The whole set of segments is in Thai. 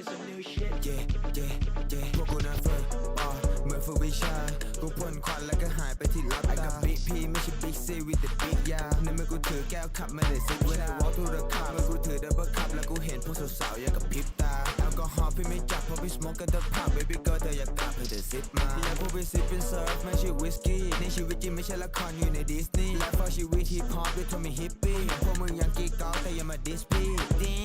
bring me some new shit เย่เย่เย่พวกกูนั้นฝึกอ่อเหมือนฝึกวิชา กูพ่นควันแล้วก็หายไปที่ลับตา I got big P ไม่ใช่ big C with the big ยาในมือกูถือแก้วขับไม่ได้ซิกเวลา walk through the car เมื่อกูถือ double cup แล้วกูเห็นพวกสาวๆยังกับพริบตา แอลกอฮอล์พี่ไม่จับเพราะพี่ smoke กันตะพัก baby girl เธออยากกลับให้เธอซิปมาอยากพูดไปซิปเป็นเซิร์ฟไม่ใช่วิสกี้ในชีวิตจริงไม่ใช่ละครอยู่ในดิสนีย์และพอชีวิตฮิปฮอปด้วยทอมมี่ฮิปปี้พวกมึงยังกีกอล์ฟแต่อยังมาดิสพี่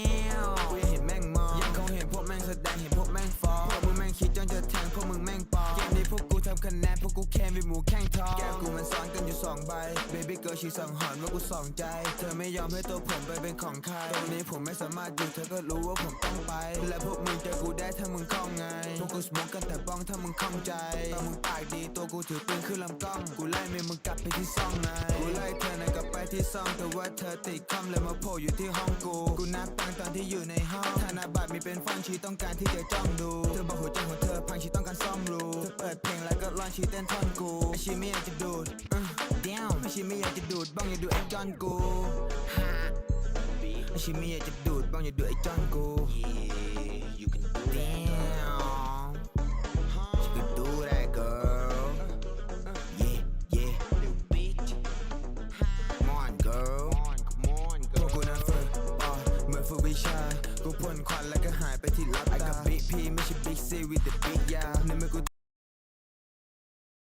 คะแนนพวกกูแค่มีหมูแข่งทองแก้วกูมันซ้อนกันอยู่สองใบ baby girl ชีสังหรณ์ว่ากูสองใจ เธอไม่ยอมให้ตัวผมไปเป็นของใครตรงนี้ผมไม่สามารถอยู่เธอก็รู้ว่าผมต้องไป และพวกมึงเจอกูได้ถ้ามึงคล่องไง พวกกูสโมกกันแต่บ้องถ้ามึงคล่องใจตอนมึงปากดีตัวกูถือปืนขึ้นลำกล้อง กูไล่เมียมึงกลับไปที่ซ่องไง กูไล่เธอนะกลับไปที่ซ่องแต่ว่าเธอติดคอมเลยมาโผล่อยู่ที่ห้องกู กูนับตังตอนที่อยู่ในห้องธนาบัตรมีเป็นฟอนชีต้องการที่จะจ้องดู เธอบอกหัวใจของเธอพังชีต้องการซ่อมรูเธอเปิดเพลงแล้วก็ร้อง ชีเต้นท่อนกูไอชีไม่อยากจะดูดอืม down ไอชีไม่อยากจะดูดบ้างอย่าดูไอ้จอนกูฮะไชีไม่อยากจะดูดบ้างอย่าดูไอ้จอนกู yeah you can down she can do that girl yeah yeah new bitch come on girl ทุกคนเนฝึกเมือฝึกวิชา กูพ่นควันแล้วก็หายไปที่ลับตา I got big P ไม่ใช่ big C with the big yeah นี่มักู